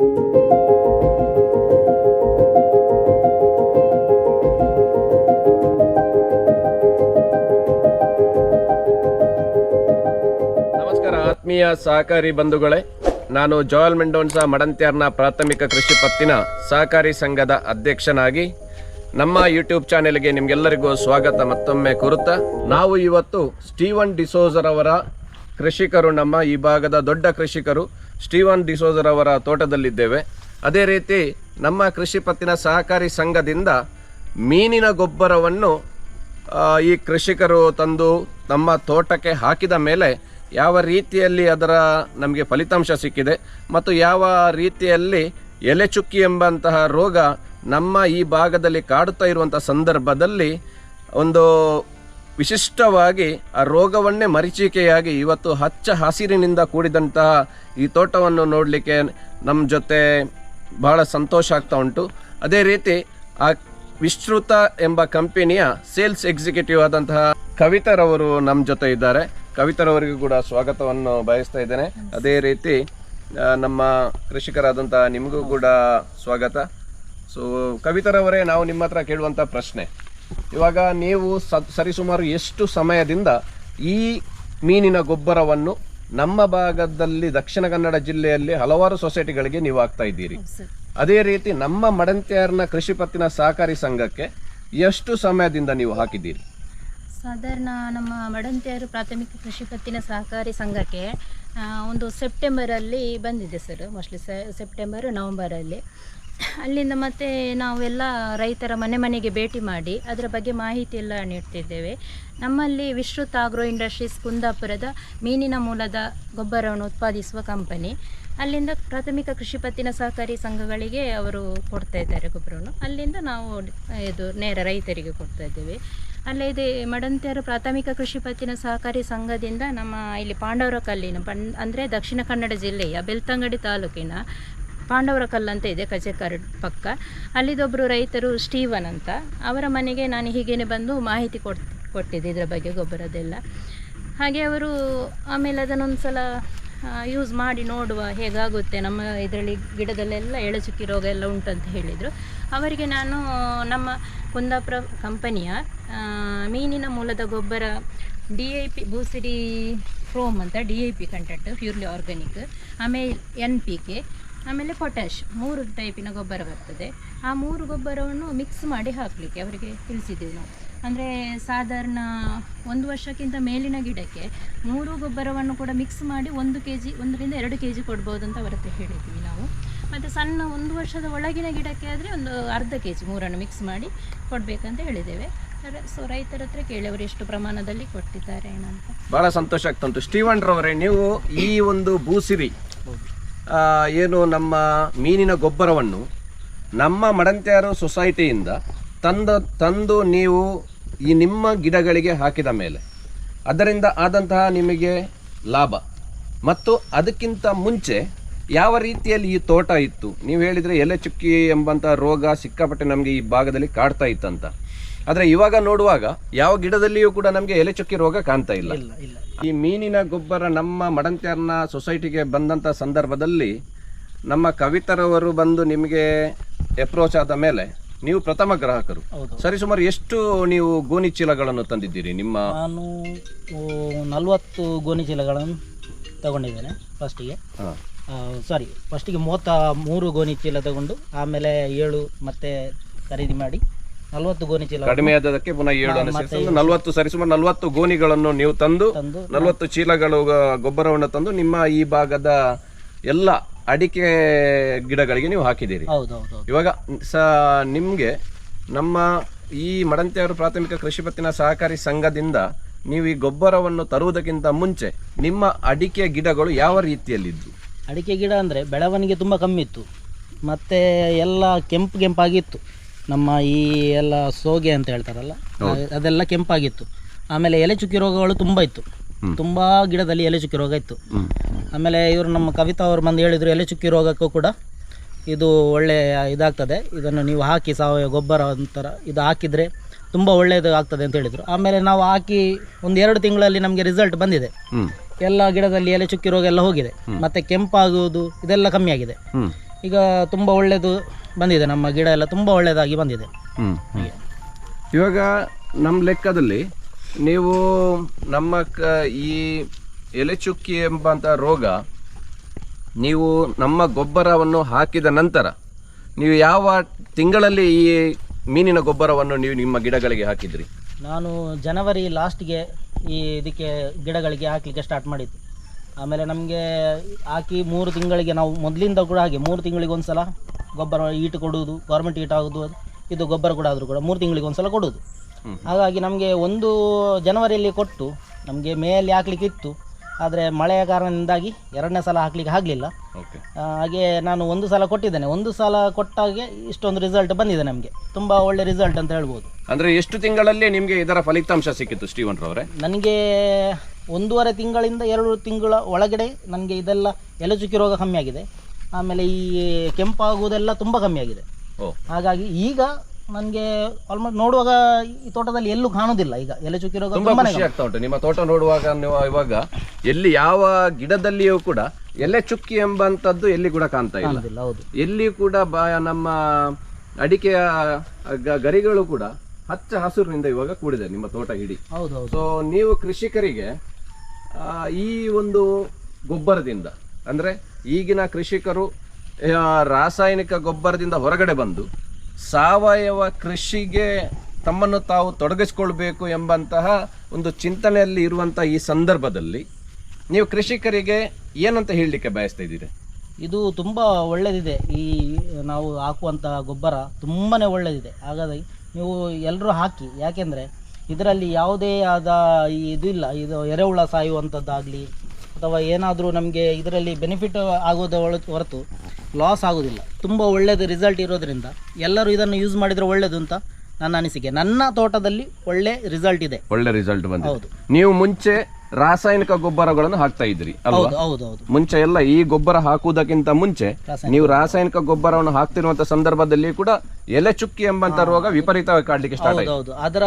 ನಮಸ್ಕಾರ, ಆತ್ಮೀಯ ಸಹಕಾರಿ ಬಂಧುಗಳೇ. ನಾನು ಜೋಯಲ್ ಮೆಂಡೋನ್ಸಾ ಮಡಂತ್ಯಾರ್ನ ಪ್ರಾಥಮಿಕ ಕೃಷಿ ಪತ್ತಿನ ಸಹಕಾರಿ ಸಂಘದ ಅಧ್ಯಕ್ಷನಾಗಿ ನಮ್ಮ ಯೂಟ್ಯೂಬ್ ಚಾನೆಲ್ಗೆ ನಿಮಗೆಲ್ಲರಿಗೂ ಸ್ವಾಗತ, ಮತ್ತೊಮ್ಮೆ ಕುರುತ. ನಾವು ಇವತ್ತು ಸ್ಟೀವನ್ ಡಿಸೋಜರ್ ಅವರ ಕೃಷಿಕರು, ನಮ್ಮ ಈ ಭಾಗದ ದೊಡ್ಡ ಕೃಷಿಕರು ಸ್ಟೀವನ್ ಡಿಸೋಜರ್ ಅವರ ತೋಟದಲ್ಲಿದ್ದೇವೆ. ಅದೇ ರೀತಿ ನಮ್ಮ ಕೃಷಿ ಪತ್ತಿನ ಸಹಕಾರಿ ಸಂಘದಿಂದ ಮೀನಿನ ಗೊಬ್ಬರವನ್ನು ಈ ಕೃಷಿಕರು ತಂದು ನಮ್ಮ ತೋಟಕ್ಕೆ ಹಾಕಿದ ಮೇಲೆ ಯಾವ ರೀತಿಯಲ್ಲಿ ಅದರ ನಮಗೆ ಫಲಿತಾಂಶ ಸಿಕ್ಕಿದೆ ಮತ್ತು ಯಾವ ರೀತಿಯಲ್ಲಿ ಎಲೆ ಚುಕ್ಕಿ ಎಂಬಂತಹ ರೋಗ ನಮ್ಮ ಈ ಭಾಗದಲ್ಲಿ ಕಾಡುತ್ತಾ ಇರುವಂಥ ಸಂದರ್ಭದಲ್ಲಿ ಒಂದು ವಿಶಿಷ್ಟವಾಗಿ ಆ ರೋಗವನ್ನೇ ಮರೀಚಿಕೆಯಾಗಿ ಇವತ್ತು ಹಚ್ಚ ಹಸಿರಿನಿಂದ ಕೂಡಿದಂತಹ ಈ ತೋಟವನ್ನು ನೋಡಲಿಕ್ಕೆ ನಮ್ಮ ಜೊತೆ ಬಹಳ ಸಂತೋಷ ಆಗ್ತಾ ಉಂಟು. ಅದೇ ರೀತಿ ಆ ವಿಶ್ರುತ ಎಂಬ ಕಂಪನಿಯ ಸೇಲ್ಸ್ ಎಕ್ಸಿಕ್ಯೂಟಿವ್ ಆದಂತಹ ಕವಿತರವರು ನಮ್ಮ ಜೊತೆ ಇದ್ದಾರೆ. ಕವಿತರವರಿಗೂ ಕೂಡ ಸ್ವಾಗತವನ್ನು ಬಯಸ್ತಾ ಇದ್ದೇನೆ. ಅದೇ ರೀತಿ ನಮ್ಮ ಕೃಷಿಕರಾದಂತಹ ನಿಮಗೂ ಕೂಡ ಸ್ವಾಗತ. ಸೊ ಕವಿತರವರೇ, ನಾವು ನಿಮ್ಮ ಹತ್ರ ಕೇಳುವಂಥ ಪ್ರಶ್ನೆ. ಇವಾಗ ನೀವು ಸ ಸರಿಸುಮಾರು ಎಷ್ಟು ಸಮಯದಿಂದ ಈ ಮೀನಿನ ಗೊಬ್ಬರವನ್ನು ನಮ್ಮ ಭಾಗದಲ್ಲಿ ದಕ್ಷಿಣ ಕನ್ನಡ ಜಿಲ್ಲೆಯಲ್ಲಿ ಹಲವಾರು ಸೊಸೈಟಿಗಳಿಗೆ ನೀವು ಆಗ್ತಾ ಇದ್ದೀರಿ. ಅದೇ ರೀತಿ ನಮ್ಮ ಮಡಂತ್ಯಾರ್ನ ಕೃಷಿ ಪತ್ತಿನ ಸಹಕಾರಿ ಸಂಘಕ್ಕೆ ಎಷ್ಟು ಸಮಯದಿಂದ ನೀವು ಹಾಕಿದ್ದೀರಿ? ಸಾಧಾರಣ ನಮ್ಮ ಮಡಂತಿಯರು ಪ್ರಾಥಮಿಕ ಕೃಷಿ ಪತ್ತಿನ ಸಹಕಾರಿ ಸಂಘಕ್ಕೆ ಒಂದು ಸೆಪ್ಟೆಂಬರಲ್ಲಿ ಬಂದಿದೆ ಸರ್. Mostly September ನವಂಬರಲ್ಲಿ. ಅಲ್ಲಿಂದ ಮತ್ತೆ ನಾವೆಲ್ಲ ರೈತರ ಮನೆ ಮನೆಗೆ ಭೇಟಿ ಮಾಡಿ ಅದರ ಬಗ್ಗೆ ಮಾಹಿತಿ ಎಲ್ಲ ನೀಡ್ತಿದ್ದೇವೆ. ನಮ್ಮಲ್ಲಿ ವಿಶ್ರುತ್ ಆಗ್ರೋ ಇಂಡಸ್ಟ್ರೀಸ್ ಕುಂದಾಪುರದ ಮೀನಿನ ಮೂಲದ ಗೊಬ್ಬರವನ್ನು ಉತ್ಪಾದಿಸುವ ಕಂಪನಿ. ಅಲ್ಲಿಂದ ಪ್ರಾಥಮಿಕ ಕೃಷಿ ಪತ್ತಿನ ಸಹಕಾರಿ ಸಂಘಗಳಿಗೆ ಅವರು ಕೊಡ್ತಾ ಇದ್ದಾರೆ ಗೊಬ್ಬರವನ್ನು. ಅಲ್ಲಿಂದ ನಾವು ಇದು ನೇರ ರೈತರಿಗೆ ಕೊಡ್ತಾ ಇದ್ದೇವೆ. ಅಲ್ಲೇ ಇದೆ ಮಡಂತ್ಯರು ಪ್ರಾಥಮಿಕ ಕೃಷಿ ಪತ್ತಿನ ಸಹಕಾರಿ ಸಂಘದಿಂದ ನಮ್ಮ ಇಲ್ಲಿ ಪಾಂಡವರ ಕಲ್ಲಿನ ಪಂ ಅಂದರೆ ದಕ್ಷಿಣ ಕನ್ನಡ ಜಿಲ್ಲೆಯ ಬೆಳ್ತಂಗಡಿ ತಾಲೂಕಿನ ಪಾಂಡವರ ಕಲ್ಲಂತ ಇದೆ ಕಜೆಕರ್ ಪಕ್ಕ. ಅಲ್ಲಿದೊಬ್ಬರು ರೈತರು ಸ್ಟೀವನ್ ಅಂತ. ಅವರ ಮನೆಗೆ ನಾನು ಹೀಗೇನೆ ಬಂದು ಮಾಹಿತಿ ಕೊಟ್, ಕೊಟ್ಟಿದ್ದೆ ಇದರ ಬಗ್ಗೆ ಗೊಬ್ಬರದೆಲ್ಲ ಹಾಗೆ ಅವರು ಆಮೇಲೆ ಅದನ್ನೊಂದು ಸಲ ಯೂಸ್ ಮಾಡಿ ನೋಡುವ ಹೇಗಾಗುತ್ತೆ. ನಮ್ಮ ಇದರಲ್ಲಿ ಗಿಡದಲ್ಲೆಲ್ಲ ಎಳಚುಕ್ಕಿ ರೋಗ ಎಲ್ಲ ಉಂಟಂತ ಹೇಳಿದರು. ಅವರಿಗೆ ನಾನು, ನಮ್ಮ ಕುಂದಾಪುರ ಕಂಪನಿಯ ಮೀನಿನ ಮೂಲದ ಗೊಬ್ಬರ ಡಿ ಐ ಪಿ ಬೂಸಿಡಿ ಫ್ರೋಮ್ ಅಂತ D I P content purely organic ಆಮೇಲೆ ಎನ್ ಪಿ ಕೆ ಆಮೇಲೆ ಪೊಟ್ಯಾಶ್ ಮೂರು ಟೈಪಿನ ಗೊಬ್ಬರ ಬರ್ತದೆ. ಆ ಮೂರು ಗೊಬ್ಬರವನ್ನು ಮಿಕ್ಸ್ ಮಾಡಿ ಹಾಕಲಿಕ್ಕೆ ಅವರಿಗೆ ತಿಳಿಸಿದ್ದೀವಿ ನಾವು. ಅಂದರೆ ಸಾಧಾರಣ ಒಂದು ವರ್ಷಕ್ಕಿಂತ ಮೇಲಿನ ಗಿಡಕ್ಕೆ ಮೂರು ಗೊಬ್ಬರವನ್ನು ಕೂಡ ಮಿಕ್ಸ್ ಮಾಡಿ ಒಂದು ಕೆ ಜಿ ಒಂದರಿಂದ ಎರಡು ಕೆ ಜಿ ಕೊಡ್ಬೋದು ಅಂತ ಅವರ ಹೇಳಿದ್ದೀವಿ ನಾವು. ಮತ್ತು ಸಣ್ಣ ಒಂದು ವರ್ಷದ ಒಳಗಿನ ಗಿಡಕ್ಕೆ ಆದರೆ ಒಂದು ಅರ್ಧ ಕೆ ಜಿ ಮೂರನ್ನು ಮಿಕ್ಸ್ ಮಾಡಿ ಕೊಡಬೇಕಂತ ಹೇಳಿದ್ದೇವೆ. ಸೊ ರೈತರ ಹತ್ರ ಕೇಳಿ ಅವರು ಎಷ್ಟು ಪ್ರಮಾಣದಲ್ಲಿ ಕೊಟ್ಟಿದ್ದಾರೆ ಏನಂತ. ಬಹಳ ಸಂತೋಷ ಆಗ್ತಂತು ಉಂಟು. ಸ್ಟೀವನ್ ರವರೇ, ನೀವು ಈ ಒಂದು ಭೂಸಿರಿ ಏನು ನಮ್ಮ ಮೀನಿನ ಗೊಬ್ಬರವನ್ನು ನಮ್ಮ ಮಡಂತ್ಯಾರು ಸೊಸೈಟಿಯಿಂದ ತಂದ, ತಂದು ನೀವು ಈ ನಿಮ್ಮ ಗಿಡಗಳಿಗೆ ಹಾಕಿದ ಮೇಲೆ, ಅದರಿಂದ ಆದಂತಹ ನಿಮಗೆ ಲಾಭ. ಮತ್ತು ಅದಕ್ಕಿಂತ ಮುಂಚೆ ಯಾವ ರೀತಿಯಲ್ಲಿ ಈ ತೋಟ ಇತ್ತು? ನೀವು ಹೇಳಿದರೆ ಎಲೆ ಚುಕ್ಕಿ ಎಂಬಂಥ ರೋಗ ಸಿಕ್ಕಾಪಟ್ಟೆ ನಮಗೆ ಈ ಭಾಗದಲ್ಲಿ ಕಾಡ್ತಾ ಇತ್ತಂತ. ಆದರೆ ಇವಾಗ ನೋಡುವಾಗ ಯಾವ ಗಿಡದಲ್ಲಿಯೂ ಕೂಡ ನಮಗೆ ಎಲೆ ಚುಕ್ಕಿ ರೋಗ ಕಾಣ್ತಾ ಇಲ್ಲ. ಈ ಮೀನಿನ ಗೊಬ್ಬರ ನಮ್ಮ ಮಡಂತ್ಯಾರ್ನ ಸೊಸೈಟಿಗೆ ಬಂದಂಥ ಸಂದರ್ಭದಲ್ಲಿ ನಮ್ಮ ಕವಿತರವರು ಬಂದು ನಿಮಗೆ ಅಪ್ರೋಚ್ ಆದ ಮೇಲೆ ನೀವು ಪ್ರಥಮ ಗ್ರಾಹಕರು. ಸರಿ ಸುಮಾರು ಎಷ್ಟು ನೀವು ಗೋಣಿ ಚೀಲಗಳನ್ನು ತಂದಿದ್ದೀರಿ? ನಿಮ್ಮ ನಾನು ನಲವತ್ತು ಗೋಣಿ ಚೀಲಗಳನ್ನು ತಗೊಂಡಿದ್ದೇನೆ ಫಸ್ಟಿಗೆ. ಸಾರಿ ಫಸ್ಟಿಗೆ ಮೂವತ್ತ ಮೂರು ಗೋಣಿ ಚೀಲ ತಗೊಂಡು ಆಮೇಲೆ ಏಳು ಮತ್ತೆ ಖರೀದಿ ಮಾಡಿ ನಲವತ್ತು ಗೋಣಿ ಚೀಲ ಕಡಿಮೆ ಆದದಕ್ಕೆ ಪುನಃ ಏಳು ಅನ್ನು ಸೇರಿಸಿ ನಲವತ್ತು ಸರಿಸುಮಾರು ನಲವತ್ತು ಗೋಣಿಗಳನ್ನು ನೀವು ತಂದು ತಂದು ನಲವತ್ತು ಚೀಲಗಳು ಗೊಬ್ಬರವನ್ನು ತಂದು ನಿಮ್ಮ ಈ ಭಾಗದ ಎಲ್ಲ ಅಡಿಕೆ ಗಿಡಗಳಿಗೆ ನೀವು ಹಾಕಿದ್ದೀರಿ. ಇವಾಗ ಸ ನಿಮಗೆ ನಮ್ಮ ಈ ಮಡಂತಿಯವರು ಪ್ರಾಥಮಿಕ ಕೃಷಿ ಪತ್ತಿನ ಸಹಕಾರಿ ಸಂಘದಿಂದ ನೀವು ಈ ಗೊಬ್ಬರವನ್ನು ತರುವುದಕ್ಕಿಂತ ಮುಂಚೆ ನಿಮ್ಮ ಅಡಿಕೆ ಗಿಡಗಳು ಯಾವ ರೀತಿಯಲ್ಲಿದ್ದು? ಅಡಿಕೆ ಗಿಡ ಅಂದ್ರೆ ಬೆಳವಣಿಗೆ ತುಂಬಾ ಕಮ್ಮಿ ಇತ್ತು. ಮತ್ತೆ ಎಲ್ಲ ಕೆಂಪು ಕೆಂಪಾಗಿತ್ತು. ನಮ್ಮ ಈ ಎಲ್ಲ ಸೋಗೆ ಅಂತ ಹೇಳ್ತಾರಲ್ಲ ಅದೆಲ್ಲ ಕೆಂಪಾಗಿತ್ತು. ಆಮೇಲೆ ಎಲೆ ಚುಕ್ಕಿ ರೋಗಗಳು ತುಂಬ ಇತ್ತು. ತುಂಬ ಗಿಡದಲ್ಲಿ ಎಲೆ ಚುಕ್ಕಿ ರೋಗ ಇತ್ತು. ಆಮೇಲೆ ಇವರು ನಮ್ಮ ಕವಿತಾ ಅವರು ಬಂದು ಹೇಳಿದರು ಎಲೆ ಚುಕ್ಕಿ ರೋಗಕ್ಕೂ ಕೂಡ ಇದು ಒಳ್ಳೆಯ ಇದಾಗ್ತದೆ. ಇದನ್ನು ನೀವು ಹಾಕಿ ಸಾವಯವ ಗೊಬ್ಬರ ಒಂಥರ ಇದು ಹಾಕಿದರೆ ತುಂಬ ಒಳ್ಳೆಯದು ಆಗ್ತದೆ ಅಂತ ಹೇಳಿದರು. ಆಮೇಲೆ ನಾವು ಹಾಕಿ ಒಂದು ಎರಡು ತಿಂಗಳಲ್ಲಿ ನಮಗೆ ರಿಸಲ್ಟ್ ಬಂದಿದೆ. ಎಲ್ಲ ಗಿಡದಲ್ಲಿ ಎಲೆ ಚುಕ್ಕಿ ರೋಗ ಎಲ್ಲ ಹೋಗಿದೆ. ಮತ್ತೆ ಕೆಂಪಾಗುವುದು ಇದೆಲ್ಲ ಕಮ್ಮಿ ಆಗಿದೆ. ಹ್ಮ್. ಈಗ ತುಂಬ ಒಳ್ಳೆಯದು ಬಂದಿದೆ. ನಮ್ಮ ಗಿಡ ಎಲ್ಲ ತುಂಬ ಒಳ್ಳೆಯದಾಗಿ ಬಂದಿದೆ. ಹ್ಮ್ ಹ್ಮ್. ಇವಾಗ ನಮ್ಮ ಲೆಕ್ಕದಲ್ಲಿ ನೀವು ನಮ್ಮ ಕ ಈ ಎಲೆಚುಕ್ಕಿ ಎಂಬಂಥ ರೋಗ ನೀವು ನಮ್ಮ ಗೊಬ್ಬರವನ್ನು ಹಾಕಿದ ನಂತರ ನೀವು ಯಾವ ತಿಂಗಳಲ್ಲಿ ಈ ಮೀನಿನ ಗೊಬ್ಬರವನ್ನು ನೀವು ನಿಮ್ಮ ಗಿಡಗಳಿಗೆ ಹಾಕಿದ್ರಿ? ನಾನು ಜನವರಿ ಲಾಸ್ಟ್ಗೆ ಈ ಇದಕ್ಕೆ ಗಿಡಗಳಿಗೆ ಹಾಕಲಿಕ್ಕೆ ಸ್ಟಾರ್ಟ್ ಮಾಡಿದ್ದು. ಆಮೇಲೆ ನಮಗೆ ಹಾಕಿ ಮೂರು ತಿಂಗಳಿಗೆ ನಾವು ಮೊದಲಿಂದ ಕೂಡ ಹಾಗೆ ಮೂರು ತಿಂಗಳಿಗೆ ಒಂದು ಸಲ ಗೊಬ್ಬರ ಈಟು ಕೊಡುವುದು ಗೌರ್ಮೆಂಟ್ ಈಟ್ ಆಗೋದು ಇದು ಗೊಬ್ಬರ ಕೂಡ ಆದರೂ ಕೂಡ ಮೂರು ತಿಂಗಳಿಗೆ ಒಂದು ಸಲ ಕೊಡುವುದು ಹಾಗಾಗಿ ನಮಗೆ ಒಂದು ಜನವರಿಯಲ್ಲಿ ಕೊಟ್ಟು ನಮಗೆ ಮೇಯಲ್ಲಿ ಹಾಕ್ಲಿಕ್ಕೆ ಇತ್ತು. ಆದರೆ ಮಳೆಯ ಕಾರಣದಿಂದಾಗಿ ಎರಡನೇ ಸಲ ಹಾಕ್ಲಿಕ್ಕೆ ಆಗಲಿಲ್ಲ. ಹಾಗೆ ನಾನು ಒಂದು ಸಲ ಕೊಟ್ಟಿದ್ದೇನೆ. ಒಂದು ಸಲ ಕೊಟ್ಟಾಗೆ ಇಷ್ಟೊಂದು ರಿಸಲ್ಟ್ ಬಂದಿದೆ ನಮಗೆ. ತುಂಬ ಒಳ್ಳೆ ರಿಸಲ್ಟ್ ಅಂತ ಹೇಳ್ಬೋದು. ಅಂದರೆ ಎಷ್ಟು ತಿಂಗಳಲ್ಲಿ ನಿಮಗೆ ಇದರ ಫಲಿತಾಂಶ ಸಿಕ್ಕಿತ್ತು ಸ್ಟೀವನ್ ರವರೇ? ನನಗೆ ಒಂದೂವರೆ ತಿಂಗಳಿಂದ ಎರಡು ತಿಂಗಳ ಒಳಗಡೆ ನನಗೆ ಇದೆಲ್ಲ ಎಲೆಚುಕ್ಕಿ ರೋಗ ಕಮ್ಮಿ ಆಗಿದೆ. ಆಮೇಲೆ ಈ ಕೆಂಪಾಗುವುದೆಲ್ಲ ತುಂಬ ಕಮ್ಮಿ ಆಗಿದೆ. ಹಾಗಾಗಿ ಈಗ ನನಗೆ ಆಲ್ಮೋಸ್ಟ್ ನೋಡುವಾಗ ಈ ತೋಟದಲ್ಲಿ ಎಲ್ಲೂ ಕಾಣುವುದಿಲ್ಲ ಈಗ ಎಲೆಚುಕ್ಕಿ ರೋಗ ತುಂಬಾ ತುಂಬಾನೇ ಖುಷಿ ಆಗ್ತಾ ಉಂಟು. ನಿಮ್ಮ ತೋಟ ನೋಡುವಾಗ ನೀವು ಇವಾಗ ಎಲ್ಲಿ ಯಾವ ಗಿಡದಲ್ಲಿಯೂ ಕೂಡ ಎಲೆ ಚುಕ್ಕಿ ಎಂಬಂತದ್ದು ಎಲ್ಲಿ ಕೂಡ ಕಾಣ್ತಾ ಇಲ್ಲ. ಹೌದು. ಎಲ್ಲಿ ಕೂಡ ಬ ನಮ್ಮ ಅಡಿಕೆಯ ಗ- ಗರಿಗಳು ಕೂಡ ಹಚ್ಚ ಹಸುರಿನಿಂದ ಇವಾಗ ಕೂಡಿದೆ ನಿಮ್ಮ ತೋಟ ಇಡೀ. ಹೌದು ಹೌದು. ಸೊ ನೀವು ಕೃಷಿಕರಿಗೆ ಈ ಒಂದು ಗೊಬ್ಬರದಿಂದ, ಅಂದರೆ ಈಗಿನ ಕೃಷಿಕರು ರಾಸಾಯನಿಕ ಗೊಬ್ಬರದಿಂದ ಹೊರಗಡೆ ಬಂದು ಸಾವಯವ ಕೃಷಿಗೆ ತಮ್ಮನ್ನು ತಾವು ತೊಡಗಿಸ್ಕೊಳ್ಬೇಕು ಎಂಬಂತಹ ಒಂದು ಚಿಂತನೆಯಲ್ಲಿ ಇರುವಂಥ ಈ ಸಂದರ್ಭದಲ್ಲಿ ನೀವು ಕೃಷಿಕರಿಗೆ ಏನಂತ ಹೇಳಲಿಕ್ಕೆ ಬಯಸ್ತಾ ಇದ್ದೀರಿ? ಇದು ತುಂಬ ಒಳ್ಳೆಯದಿದೆ ಈ ನಾವು ಹಾಕುವಂಥ ಗೊಬ್ಬರ ತುಂಬಾ ಒಳ್ಳೆಯದಿದೆ ಹಾಗಾಗಿ ನೀವು ಎಲ್ಲರೂ ಹಾಕಿ, ಯಾಕೆಂದರೆ ಇದರಲ್ಲಿ ಯಾವುದೇ ಆದ ಇದು ಇಲ್ಲ ಇದು ಎರೆಹುಳ ಸಾಯುವಂಥದ್ದಾಗಲಿ ಅಥವಾ ಏನಾದರೂ ನಮಗೆ ಇದರಲ್ಲಿ ಬೆನಿಫಿಟ್ ಆಗೋದ ಹೊರತು ಲಾಸ್ ಆಗೋದಿಲ್ಲ. ತುಂಬ ಒಳ್ಳೆಯದು ರಿಸಲ್ಟ್ ಇರೋದರಿಂದ ಎಲ್ಲರೂ ಇದನ್ನು ಯೂಸ್ ಮಾಡಿದರೆ ಒಳ್ಳೆಯದು ಅಂತ ನನ್ನ ಅನಿಸಿಕೆ. ನನ್ನ ತೋಟದಲ್ಲಿ ಒಳ್ಳೆ ರಿಸಲ್ಟ್ ಇದೆ. ಒಳ್ಳೆ ರಿಸಲ್ಟ್ ಬಂದಿದೆ. ಹೌದು. ನೀವು ಮುಂಚೆ ರಾಸಾಯನಿಕ ಗೊಬ್ಬರಗಳನ್ನು ಹಾಕ್ತಾ ಇದ್ರಿ ಅಲ್ವಾ? ಮುಂಚೆ ಎಲ್ಲ ಈ ಗೊಬ್ಬರ ಹಾಕುವುದಕ್ಕಿಂತ ಮುಂಚೆ ನೀವು ರಾಸಾಯನಿಕ ಗೊಬ್ಬರವನ್ನು ಹಾಕ್ತಿರುವಂತ ಸಂದರ್ಭದಲ್ಲಿ ಕೂಡ ಎಲೆ ಚುಕ್ಕಿ ಎಂಬಂತ ರೋಗ ವಿಪರೀತವಾಗಿ ಕಾಡ್ಲಿಕ್ಕೆ ಸ್ಟಾರ್ಟ್ ಆಯ್ತು. ಅದರ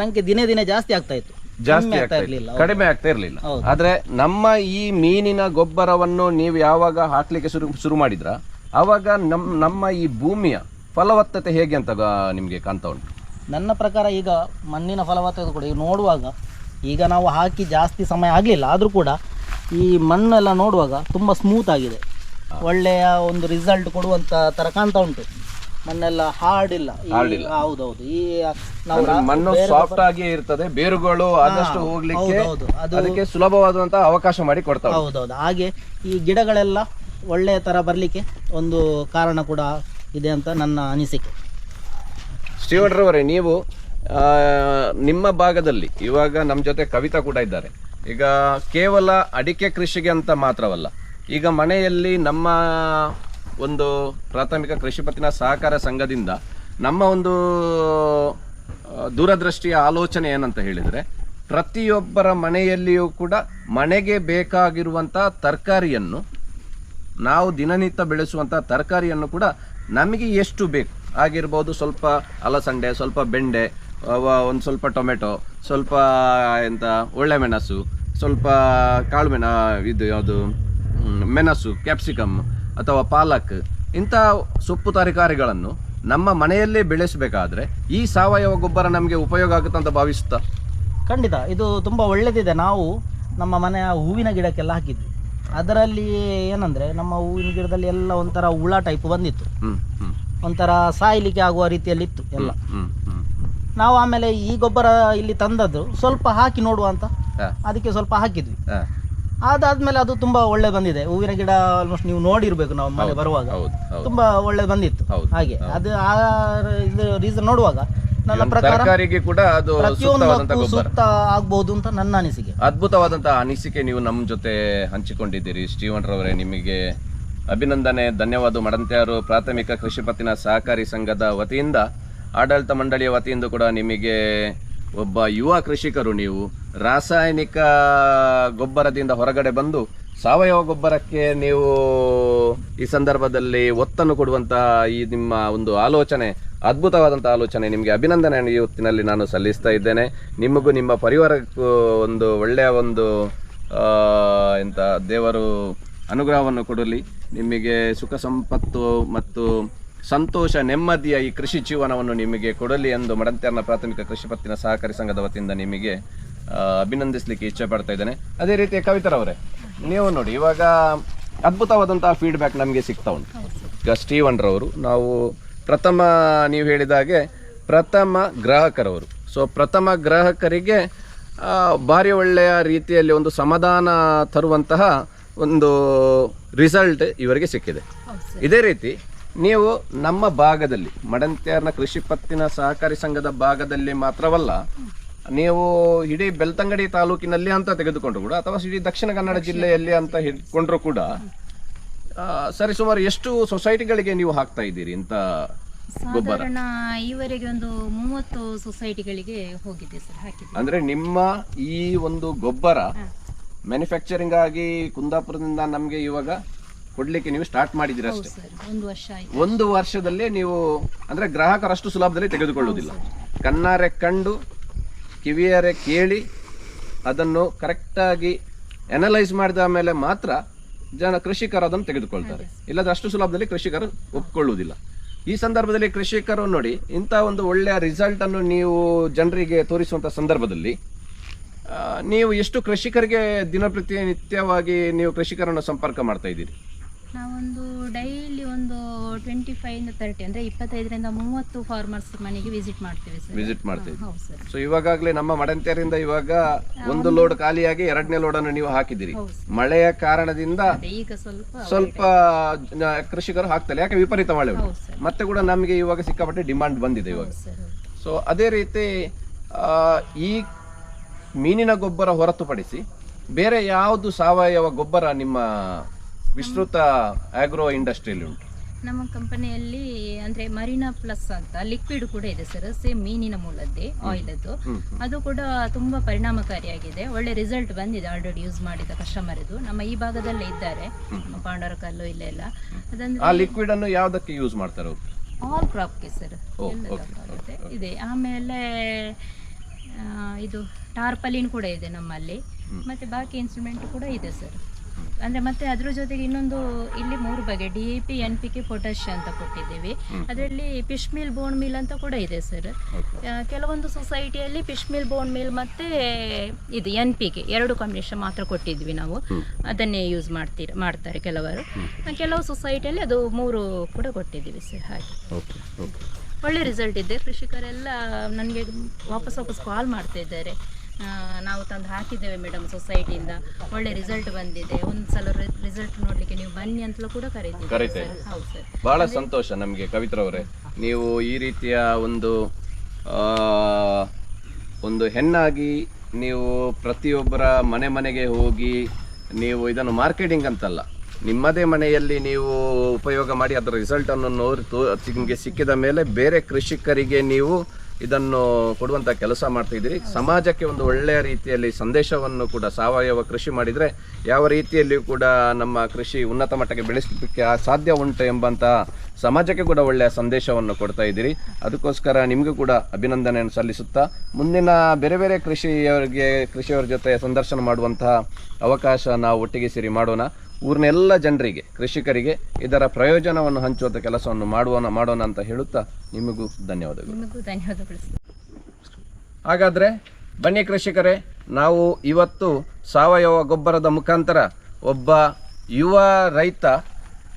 ಸಂಖ್ಯೆ ದಿನೇ ದಿನೇ ಜಾಸ್ತಿ ಆಗ್ತಾ ಇತ್ತು. ಜಾಸ್ತಿ ಆಗ್ತಾ ಇರಲಿಲ್ಲ. ಕಡಿಮೆ ಆಗ್ತಾ ಇರಲಿಲ್ಲ. ಆದ್ರೆ ನಮ್ಮ ಈ ಮೀನಿನ ಗೊಬ್ಬರವನ್ನು ನೀವು ಯಾವಾಗ ಹಾಕ್ಲಿಕ್ಕೆ ಶುರು ಶುರು ಮಾಡಿದ್ರ ಅವಾಗ ನಮ್ ನಮ್ಮ ಈ ಭೂಮಿಯ ಫಲವತ್ತತೆ ಹೇಗೆ ಅಂತ ನಿಮ್ಗೆ ಕಾಣ್ತಾ ಉಂಟು? ನನ್ನ ಪ್ರಕಾರ ಈಗ ಮಣ್ಣಿನ ಫಲವತ್ತತೆ ಕೂಡ ಈಗ ನೋಡುವಾಗ ಈಗ ನಾವು ಹಾಕಿ ಜಾಸ್ತಿ ಸಮಯ ಆಗಲಿಲ್ಲ ಆದರೂ ಕೂಡ ಈ ಮಣ್ಣೆಲ್ಲ ನೋಡುವಾಗ ತುಂಬ ಸ್ಮೂತ್ ಆಗಿದೆ. ಒಳ್ಳೆಯ ಒಂದು ರಿಸಲ್ಟ್ ಕೊಡುವಂಥ ಥರ ಕಾಣ್ತಾ ಉಂಟು. ಮಣ್ಣೆಲ್ಲ ಹಾರ್ಡ್ ಇಲ್ಲ ಹೌದೌದು. ಈ ನಾವು ಮಣ್ಣು ಸಾಫ್ಟ್ ಆಗಿ ಇರ್ತದೆ ಬೇರುಗಳು ಆದಷ್ಟು ಹೋಗ್ಲಿಕ್ಕೆ ಅದಕ್ಕೆ ಸುಲಭವಾದಂತಹ ಅವಕಾಶ ಮಾಡಿ ಕೊಡ್ತಾರೆ. ಹೌದೌದು. ಹಾಗೆ ಈ ಗಿಡಗಳೆಲ್ಲ ಒಳ್ಳೆಯ ತರ ಬರಲಿಕ್ಕೆ ಒಂದು ಕಾರಣ ಕೂಡ ಇದೆ ಅಂತ ನನ್ನ ಅನಿಸಿಕೆ. ಸ್ಟೀವನ್ ರವರೇ ನೀವು ನಿಮ್ಮ ಭಾಗದಲ್ಲಿ ಇವಾಗ ನಮ್ಮ ಜೊತೆ ಕವಿತಾ ಕೂಡ ಇದ್ದಾರೆ. ಈಗ ಕೇವಲ ಅಡಿಕೆ ಕೃಷಿಗೆ ಅಂತ ಮಾತ್ರವಲ್ಲ, ಈಗ ಮನೆಯಲ್ಲಿ ನಮ್ಮ ಒಂದು ಪ್ರಾಥಮಿಕ ಕೃಷಿ ಪತ್ತಿನ ಸಹಕಾರ ಸಂಘದಿಂದ ನಮ್ಮ ಒಂದು ದೂರದೃಷ್ಟಿಯ ಆಲೋಚನೆ ಏನಂತ ಹೇಳಿದರೆ, ಪ್ರತಿಯೊಬ್ಬರ ಮನೆಯಲ್ಲಿಯೂ ಕೂಡ ಮನೆಗೆ ಬೇಕಾಗಿರುವಂಥ ತರಕಾರಿಯನ್ನು, ನಾವು ದಿನನಿತ್ಯ ಬೆಳೆಸುವಂಥ ತರಕಾರಿಯನ್ನು ಕೂಡ ನಮಗೆ ಎಷ್ಟು ಬೇಕು. ಆಗಿರ್ಬೋದು ಸ್ವಲ್ಪ ಅಲಸಂಡೆ, ಸ್ವಲ್ಪ ಬೆಂಡೆ ಒಂದು ಸ್ವಲ್ಪ ಟೊಮೆಟೊ ಸ್ವಲ್ಪ ಎಂತ ಒಳ್ಳೆ ಮೆಣಸು ಸ್ವಲ್ಪ ಕಾಳು ಮೆಣ ಇದು ಯಾವುದು ಮೆಣಸು ಕ್ಯಾಪ್ಸಿಕಮ್ ಅಥವಾ ಪಾಲಕ್ ಇಂಥ ಸೊಪ್ಪು ತರಕಾರಿಗಳನ್ನು ನಮ್ಮ ಮನೆಯಲ್ಲೇ ಬೆಳೆಸಬೇಕಾದ್ರೆ ಈ ಸಾವಯವ ಗೊಬ್ಬರ ನಮಗೆ ಉಪಯೋಗ ಆಗುತ್ತೆ ಅಂತ ಭಾವಿಸ್ತಾ ಖಂಡಿತ. ಇದು ತುಂಬ ಒಳ್ಳೆಯದಿದೆ ನಾವು ನಮ್ಮ ಮನೆಯ ಹೂವಿನ ಗಿಡಕ್ಕೆಲ್ಲ ಹಾಕಿದ್ವಿ. ಅದರಲ್ಲಿ ಏನಂದರೆ ನಮ್ಮ ಹೂವಿನ ಗಿಡದಲ್ಲಿ ಎಲ್ಲ ಒಂಥರ ಹುಳ ಟೈಪ್ ಬಂದಿತ್ತು. ಒಂಥರ ಸಾಯಲಿಕ್ಕೆ ಆಗುವ ರೀತಿಯಲ್ಲಿ ಇತ್ತು ಎಲ್ಲ ನಾವು ಆಮೇಲೆ ಈ ಗೊಬ್ಬರ ಇಲ್ಲಿ ತಂದದ್ದು ಸ್ವಲ್ಪ ಹಾಕಿ ನೋಡುವ ಅಂತ. ಅದಕ್ಕೆ ಸ್ವಲ್ಪ ಹಾಕಿದ್ವಿ. ಅದಾದ್ಮೇಲೆ ಅದು ತುಂಬಾ ಒಳ್ಳೆ ಬಂದಿದೆ. ಹೂವಿನ ಗಿಡ ಆಲ್ಮೋಸ್ಟ್ ನೀವು ನೋಡಿರ್ಬೇಕು ನಾವು ಮನೆ ಬರುವಾಗ. ತುಂಬಾ ಒಳ್ಳೆ ಬಂದಿತ್ತು. ಹಾಗೆ. ಅದು ಆ ಇದು ರೀಸನ್ ನೋಡುವಾಗ ನನ್ನ ಪ್ರಕಾರ ಕೂಡ ಅದು ಪ್ರತಿಯೊಂದಕ್ಕೂ ಸೂಕ್ತ ಆಗ್ಬಹುದು ಅಂತ ನನ್ನ ಅನಿಸಿಕೆ. ಅದ್ಭುತವಾದಂತಹ ಅನಿಸಿಕೆ ನೀವು ನಮ್ಮ ಜೊತೆ ಹಂಚಿಕೊಂಡಿದ್ದೀರಿ. ಸ್ಟೀವನ್ ರವರೇ ನಿಮಗೆ ಅಭಿನಂದನೆ ಧನ್ಯವಾದ. ಮಡಂತ್ಯಾರು ಪ್ರಾಥಮಿಕ ಕೃಷಿ ಪತ್ತಿನ ಸಹಕಾರಿ ಸಂಘದ ವತಿಯಿಂದ ಆಡಳಿತ ಮಂಡಳಿಯ ವತಿಯಿಂದ ಕೂಡ ನಿಮಗೆ ಒಬ್ಬ ಯುವ ಕೃಷಿಕರು ನೀವು ರಾಸಾಯನಿಕ ಗೊಬ್ಬರದಿಂದ ಹೊರಗಡೆ ಬಂದು ಸಾವಯವ ಗೊಬ್ಬರಕ್ಕೆ ನೀವು ಈ ಸಂದರ್ಭದಲ್ಲಿ ಒತ್ತನ್ನು ಕೊಡುವಂತಹ ಈ ನಿಮ್ಮ ಒಂದು ಆಲೋಚನೆ ಅದ್ಭುತವಾದಂಥ ಆಲೋಚನೆ ನಿಮಗೆ ಅಭಿನಂದನೆ ಈ ಹೊತ್ತಿನಲ್ಲಿ ನಾನು ಸಲ್ಲಿಸ್ತಾ ಇದ್ದೇನೆ. ನಿಮಗೂ ನಿಮ್ಮ ಪರಿವಾರಕ್ಕೂ ಒಂದು ಒಳ್ಳೆಯ ಒಂದು ಎಂಥ ದೇವರು ಅನುಗ್ರಹವನ್ನು ಕೊಡಲಿ. ನಿಮಗೆ ಸುಖ ಸಂಪತ್ತು ಮತ್ತು ಸಂತೋಷ ನೆಮ್ಮದಿಯ ಈ ಕೃಷಿ ಜೀವನವನ್ನು ನಿಮಗೆ ಕೊಡಲಿ ಎಂದು ಮಡಂತ್ಯಾರ್ನ ಪ್ರಾಥಮಿಕ ಕೃಷಿ ಪತ್ತಿನ ಸಹಕಾರಿ ಸಂಘದ ವತಿಯಿಂದ ನಿಮಗೆ ಅಭಿನಂದಿಸಲಿಕ್ಕೆ ಇಚ್ಛೆ ಪಡ್ತಾ ಇದ್ದೇನೆ. ಅದೇ ರೀತಿ ಕವಿತರವರೇ ನೀವು ನೋಡಿ ಇವಾಗ ಅದ್ಭುತವಾದಂತಹ ಫೀಡ್ಬ್ಯಾಕ್ ನಮಗೆ ಸಿಗ್ತಾ ಉಂಟು. ಈಗ ಸ್ಟೀವನ್ ರವರು ನಾವು ಪ್ರಥಮ ನೀವು ಹೇಳಿದ ಹಾಗೆ ಪ್ರಥಮ ಗ್ರಾಹಕರವರು. ಸೊ ಪ್ರಥಮ ಗ್ರಾಹಕರಿಗೆ ಭಾರಿ ಒಳ್ಳೆಯ ರೀತಿಯಲ್ಲಿ ಒಂದು ಸಮಾಧಾನ ತರುವಂತಹ ಒಂದು ರಿಸಲ್ಟ್ ಇವರಿಗೆ ಸಿಕ್ಕಿದೆ. ಇದೇ ರೀತಿ ನೀವು ನಮ್ಮ ಭಾಗದಲ್ಲಿ ಮಡಂತ್ಯಾರ್ನ ಕೃಷಿ ಪತ್ತಿನ ಸಹಕಾರಿ ಸಂಘದ ಭಾಗದಲ್ಲಿ ಮಾತ್ರವಲ್ಲ ನೀವು ಇಡೀ ಬೆಳ್ತಂಗಡಿ ತಾಲೂಕಿನಲ್ಲಿ ಅಂತ ತೆಗೆದುಕೊಂಡ್ರು ಕೂಡ ಅಥವಾ ಇಡೀ ದಕ್ಷಿಣ ಕನ್ನಡ ಜಿಲ್ಲೆಯಲ್ಲಿ ಅಂತ ಹಿಡ್ಕೊಂಡ್ರು ಕೂಡ ಸರಿಸುಮಾರು ಸರಿ ಸುಮಾರು ಎಷ್ಟು ಸೊಸೈಟಿಗಳಿಗೆ ನೀವು ಹಾಕ್ತಾ ಇದ್ದೀರಿ ಇಂಥ ಗೊಬ್ಬರ? ಸಾಧಾರಣ ಈವರೆಗೆ ಒಂದು ಮೂವತ್ತು ಸೊಸೈಟಿಗಳಿಗೆ ಹೋಗಿದೆ ಸರ್ ಹಾಕಿದೆ ಅಂದ್ರೆ ನಿಮ್ಮ ಈ ಒಂದು ಗೊಬ್ಬರ ಮ್ಯಾನುಫ್ಯಾಕ್ಚರಿಂಗ್ ಆಗಿ ಕುಂದಾಪುರದಿಂದ ನಮಗೆ ಇವಾಗ ಕೊಡ್ಲಿಕ್ಕೆ ನೀವು ಸ್ಟಾರ್ಟ್ ಮಾಡಿದಿರ ಅಷ್ಟೇ ಸರ್ ಒಂದು ವರ್ಷ ಆಯ್ತು. ಒಂದು ವರ್ಷದಲ್ಲೇ ನೀವು ಅಂದ್ರೆ ಗ್ರಾಹಕರಷ್ಟು ಸುಲಭದಲ್ಲಿ ತೆಗೆದುಕೊಳ್ಳುವುದಿಲ್ಲ. ಕಣ್ಣಾರೆ ಕಂಡು ಕಿವಿಯಾರೆ ಕೇಳಿ ಅದನ್ನು ಕರೆಕ್ಟಾಗಿ ಅನಲೈಸ್ ಮಾಡಿದ ಮೇಲೆ ಮಾತ್ರ ಜನ ಕೃಷಿಕರು ಅದನ್ನು ತೆಗೆದುಕೊಳ್ತಾರೆ. ಇಲ್ಲದ್ರೆ ಅಷ್ಟು ಸುಲಭದಲ್ಲಿ ಕೃಷಿಕರು ಒಪ್ಕೊಳ್ಳುವುದಿಲ್ಲ. ಈ ಸಂದರ್ಭದಲ್ಲಿ ಕೃಷಿಕರು ನೋಡಿ ಇಂಥ ಒಂದು ಒಳ್ಳೆಯ ರಿಸಲ್ಟ್ ಅನ್ನು ನೀವು ಜನರಿಗೆ ತೋರಿಸುವಂತ ಸಂದರ್ಭದಲ್ಲಿ ಆ, ನೀವು ಎಷ್ಟು ಕೃಷಿಕರಿಗೆ ದಿನಪ್ರತಿ ನಿತ್ಯವಾಗಿ ನೀವು ಕೃಷಿಕರನ್ನು ಸಂಪರ್ಕ ಮಾಡ್ತಾ ಇದ್ದೀರಿ? ನಾವೊಂದು ಡೈಲಿ ಒಂದು ಟ್ವೆಂಟಿ ಫೈವ್ ಇಂದ ತರ್ಟಿ ಅಂದ್ರೆ ಇಪ್ಪತ್ತೈದರಿಂದ ಮೂವತ್ತು ಫಾರ್ಮರ್ಸ್ ಮನೆಗೆ ವಿಸಿಟ್ ಮಾಡ್ತೇವೆ ಸರ್ ವಿಸಿಟ್ ಮಾಡ್ತೀವಿ. ಹೌದು ಸರ್ ಸೊ ಇವಾಗಲೇ ನಮ್ಮ ಮಡಂತ್ಯರಿಂದ ಇವಾಗ ಒಂದು ಲೋಡ್ ಖಾಲಿಯಾಗಿ ಎರಡನೇ ಲೋಡ್ ಅನ್ನು ನೀವು ಹಾಕಿದಿರಿ ಮಳೆಯ ಕಾರಣದಿಂದ ಅದೇ ಈಗ ಸ್ವಲ್ಪ ಸ್ವಲ್ಪ ಜನ- ಕೃಷಿಕರು ಹಾಕ್ತಾರೆ. ಯಾಕೆ? ವಿಪರೀತ ಮಳೆ ಉಂಟು. ಹೌದು ಸರ್ ಮತ್ತೆ ಕೂಡ ನಮಗೆ ಇವಾಗ ಸಿಕ್ಕಾಪಟ್ಟೆ ಡಿಮಾಂಡ್ ಬಂದಿದೆ ಇವಾಗ. ಹೌದು ಸರ್ ಹೌದು. ಸೊ ಅದೇ ರೀತಿ ಆ, ಈ ಮೀನಿನ ಗೊಬ್ಬರ ಹೊರತುಪಡಿಸಿ ಬೇರೆ ಯಾವುದು ಸಾವಯವ ಗೊಬ್ಬರ ನಿಮ್ಮ ವಿಸ್ತೃತ ಆಗ್ರೋ ಇಂಡಸ್ಟ್ರಿಯಲ್ಲಿ ಉಂಟು. ನಮ್ಮ ಕಂಪನಿಯಲ್ಲಿ ಅಂದ್ರೆ ಮರೀನಾ ಪ್ಲಸ್ ಅಂತ ಲಿಕ್ವಿಡ್ ಕೂಡ ಇದೆ ಸರ್ ಸೇಮ್ ಮೀನಿನ ಮೂಲದ್ದೇ ಆಯಿಲ್ ಅದು ಅದು ಕೂಡ ತುಂಬಾ ಪರಿಣಾಮಕಾರಿಯಾಗಿದೆ. ಒಳ್ಳೆ ರಿಸಲ್ಟ್ ಬಂದಿದೆ ಆಲ್ರೆಡಿ ಯೂಸ್ ಮಾಡಿದ ಕಸ್ಟಮರ್ ಇದು ನಮ್ಮ ಈ ಭಾಗದಲ್ಲೇ ಇದ್ದಾರೆ. ಪಾಂಡರ ಪಾಂಡವರ ಕಲ್ಲು ಇಲ್ಲೆಲ್ಲ ಅದಂದ್ರೆ ಆ ಲಿಕ್ವಿಡ್ ಅನ್ನು ಯಾವ್ದಕ್ಕೆ ಯೂಸ್ ಮಾಡ್ತಾರೆ ಅವರು? ಆಲ್ ಕ್ರಾಪ್ಗೆ ಸರ್. ಇದೆ. ಆಮೇಲೆ ಆ, ಇದು ಟಾರ್ಪಲಿನ್ ಕೂಡ ಇದೆ ನಮ್ಮಲ್ಲಿ. ಮತ್ತೆ ಬಾಕಿ ಇನ್ಸ್ಟ್ರೂಮೆಂಟ್ ಕೂಡ ಇದೆ ಸರ್ ಅಂದ್ರೆ ಮತ್ತೆ ಅದ್ರ ಜೊತೆಗೆ ಇನ್ನೊಂದು ಇಲ್ಲಿ ಮೂರು ಬಗೆ D A P N P K potash ಅಂತ ಕೊಟ್ಟಿದ್ದೀವಿ. ಅದರಲ್ಲಿ ಫಿಶ್ ಮಿಲ್ ಬೋನ್ ಮಿಲ್ ಅಂತ ಕೂಡ ಇದೆ ಸರ್ ಕೆಲವೊಂದು ಸೊಸೈಟಿಯಲ್ಲಿ ಫಿಶ್ ಮಿಲ್ ಬೋನ್ ಮಿಲ್ ಮತ್ತೆ ಇದು ಎನ್ ಪಿ ಕೆ ಎರಡು ಕಾಂಬಿನೇಷನ್ ಮಾತ್ರ ಕೊಟ್ಟಿದ್ವಿ ನಾವು. ಅದನ್ನೇ ಯೂಸ್ ಮಾಡ್ತೀರ ಮಾಡ್ತಾರೆ ಕೆಲವರು. ಕೆಲವು ಸೊಸೈಟಿಯಲ್ಲಿ ಅದು ಮೂರು ಕೂಡ ಕೊಟ್ಟಿದ್ದೀವಿ ಸರ್ ಹಾಗೆ. ಓಕೆ ಓಕೆ ಒಳ್ಳೆ ರಿಸಲ್ಟ್ ಇದೆ. ಕೃಷಿಕರೆಲ್ಲ ನನಗೆ ವಾಪಸ್ ವಾಪಸ್ ಕಾಲ್ ಮಾಡ್ತಾ ಇದ್ದಾರೆ ನಾವು ತಂದು ಹಾಕಿದ್ದೇವೆ ಮೇಡಮ್ ಸೊಸೈಟಿಯಿಂದ ಒಳ್ಳೆ ರಿಸಲ್ಟ್ ಬಂದಿದೆ. ಒಂದು ಸಲ ರಿಸಲ್ಟ್ ನೋಡಲಿಕ್ಕೆ ನೀವು ಬನ್ನಿ ಅಂತಲೂ ಕೂಡ ಕರೀತೀವಿ. ಹೌದು ಸರ್. ಬಹಳ ಸಂತೋಷ ನಮಗೆ ಕವಿತ್ರವರೇ ನೀವು ಈ ರೀತಿಯ ಒಂದು ಒಂದು ಹೆಣ್ಣಾಗಿ ನೀವು ಪ್ರತಿಯೊಬ್ಬರ ಮನೆ ಮನೆಗೆ ಹೋಗಿ ನೀವು ಇದನ್ನು ಮಾರ್ಕೆಟಿಂಗ್ ಅಂತಲ್ಲ. ನಿಮ್ಮದೇ ಮನೆಯಲ್ಲಿ ನೀವು ಉಪಯೋಗ ಮಾಡಿ ಅದರ ರಿಸಲ್ಟನ್ನು ನೋಡಿ ತೋ ನಿಮಗೆ ಸಿಕ್ಕಿದ ಮೇಲೆ ಬೇರೆ ಕೃಷಿಕರಿಗೆ ನೀವು ಇದನ್ನು ಕೊಡುವಂತ ಕೆಲಸ ಮಾಡ್ತಾ ಇದ್ದೀರಿ. ಸಮಾಜಕ್ಕೆ ಒಂದು ಒಳ್ಳೆಯ ರೀತಿಯಲ್ಲಿ ಸಂದೇಶವನ್ನು ಕೂಡ ಸಾವಯವ ಕೃಷಿ ಮಾಡಿದರೆ ಯಾವ ರೀತಿಯಲ್ಲಿಯೂ ಕೂಡ ನಮ್ಮ ಕೃಷಿ ಉನ್ನತ ಮಟ್ಟಕ್ಕೆ ಬೆಳೆಸಲಿಕ್ಕೆ ಸಾಧ್ಯ ಉಂಟು ಎಂಬಂಥ ಸಮಾಜಕ್ಕೆ ಕೂಡ ಒಳ್ಳೆಯ ಸಂದೇಶವನ್ನು ಕೊಡ್ತಾ ಇದ್ದೀರಿ. ಅದಕ್ಕೋಸ್ಕರ ನಿಮಗೂ ಕೂಡ ಅಭಿನಂದನೆಯನ್ನು ಸಲ್ಲಿಸುತ್ತಾ, ಮುಂದಿನ ಬೇರೆ ಬೇರೆ ಕೃಷಿಯವರಿಗೆ, ಕೃಷಿಯವರ ಜೊತೆ ಸಂದರ್ಶನ ಮಾಡುವಂತಹ ಅವಕಾಶ ನಾವು ಒಟ್ಟಿಗೆ ಸೇರಿ ಮಾಡೋಣ. ಊರಿನ ಎಲ್ಲ ಜನರಿಗೆ ಕೃಷಿಕರಿಗೆ ಇದರ ಪ್ರಯೋಜನವನ್ನು ಹಂಚುವಂಥ ಕೆಲಸವನ್ನು ಮಾಡುವ ಮಾಡೋಣ ಅಂತ ಹೇಳುತ್ತಾ ನಿಮಗೂ ಧನ್ಯವಾದಗಳು. ನಿಮಗೂ ಧನ್ಯವಾದಗಳು ಹಾಗಾದರೆ ಬನ್ನಿ ಕೃಷಿಕರೇ ನಾವು ಇವತ್ತು ಸಾವಯವ ಗೊಬ್ಬರದ ಮುಖಾಂತರ ಒಬ್ಬ ಯುವ ರೈತ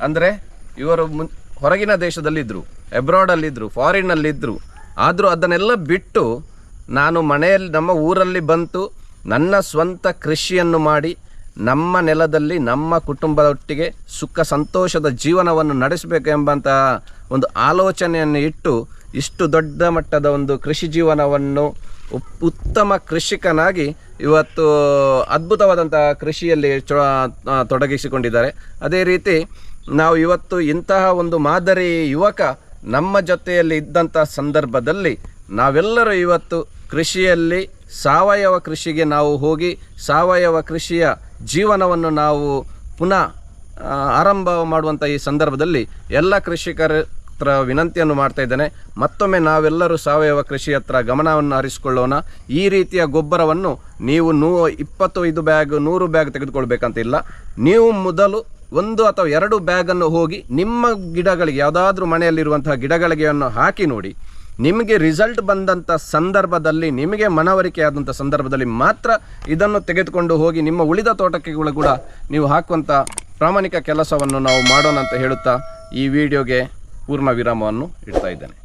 ಅಂದರೆ ಇವರು ಮುನ್ ಹೊರಗಿನ ದೇಶದಲ್ಲಿದ್ದರು ಎಬ್ರಾಡಲ್ಲಿದ್ದರು ಫಾರಿನ್ನಲ್ಲಿದ್ದರು ಆದರೂ ಅದನ್ನೆಲ್ಲ ಬಿಟ್ಟು ನಾನು ಮನೆಯಲ್ಲಿ ನಮ್ಮ ಊರಲ್ಲಿ ಬಂತು ನನ್ನ ಸ್ವಂತ ಕೃಷಿಯನ್ನು ಮಾಡಿ ನಮ್ಮ ನೆಲದಲ್ಲಿ ನಮ್ಮ ಕುಟುಂಬದೊಟ್ಟಿಗೆ ಸುಖ ಸಂತೋಷದ ಜೀವನವನ್ನು ನಡೆಸಬೇಕೆಂಬಂತಹ ಒಂದು ಆಲೋಚನೆಯನ್ನು ಇಟ್ಟು ಇಷ್ಟು ದೊಡ್ಡ ಮಟ್ಟದ ಒಂದು ಕೃಷಿ ಜೀವನವನ್ನು ಉತ್ತಮ ಕೃಷಿಕನಾಗಿ ಇವತ್ತು ಅದ್ಭುತವಾದಂತಹ ಕೃಷಿಯಲ್ಲಿ ತೊಡಗಿಸಿಕೊಂಡಿದ್ದಾರೆ. ಅದೇ ರೀತಿ ನಾವು ಇವತ್ತು ಇಂತಹ ಒಂದು ಮಾದರಿ ಯುವಕ ನಮ್ಮ ಜೊತೆಯಲ್ಲಿ ಇದ್ದಂಥ ಸಂದರ್ಭದಲ್ಲಿ ನಾವೆಲ್ಲರೂ ಇವತ್ತು ಕೃಷಿಯಲ್ಲಿ ಸಾವಯವ ಕೃಷಿಗೆ ನಾವು ಹೋಗಿ ಸಾವಯವ ಕೃಷಿಯ ಜೀವನವನ್ನು ನಾವು ಪುನಃ ಆರಂಭ ಮಾಡುವಂಥ ಈ ಸಂದರ್ಭದಲ್ಲಿ ಎಲ್ಲ ಕೃಷಿಕರ ಹತ್ರ ವಿನಂತಿಯನ್ನು ಮಾಡ್ತಾ ಇದ್ದೇನೆ. ಮತ್ತೊಮ್ಮೆ ನಾವೆಲ್ಲರೂ ಸಾವಯವ ಕೃಷಿ ಹತ್ರ ಗಮನವನ್ನು ಹರಿಸಿಕೊಳ್ಳೋಣ. ಈ ರೀತಿಯ ಗೊಬ್ಬರವನ್ನು ನೀವು ನೂ ಇಪ್ಪತ್ತೈದು ಬ್ಯಾಗ್, ನೂರು ಬ್ಯಾಗ್ ತೆಗೆದುಕೊಳ್ಬೇಕಂತಿಲ್ಲ ನೀವು ಮೊದಲು ಒಂದು ಅಥವಾ ಎರಡು ಬ್ಯಾಗನ್ನು ಹೋಗಿ ನಿಮ್ಮ ಗಿಡಗಳಿಗೆ, ಯಾವುದಾದ್ರೂ ಮನೆಯಲ್ಲಿರುವಂತಹ ಗಿಡಗಳಿಗೆ ಹಾಕಿ ನೋಡಿ. ನಿಮಗೆ ರಿಸಲ್ಟ್ ಬಂದಂಥ ಸಂದರ್ಭದಲ್ಲಿ, ನಿಮಗೆ ಮನವರಿಕೆ ಆದಂಥ ಸಂದರ್ಭದಲ್ಲಿ ಮಾತ್ರ ಇದನ್ನು ತೆಗೆದುಕೊಂಡು ಹೋಗಿ ನಿಮ್ಮ ಉಳಿದ ತೋಟಕ್ಕೆಗಳು ಕೂಡ ನೀವು ಹಾಕುವಂಥ ಪ್ರಾಮಾಣಿಕ ಕೆಲಸವನ್ನು ನಾವು ಮಾಡೋಣ ಅಂತ ಹೇಳುತ್ತಾ ಈ ವಿಡಿಯೋಗೆ ಪೂರ್ಣ ವಿರಾಮವನ್ನು ಇಡ್ತಾ ಇದ್ದೇನೆ.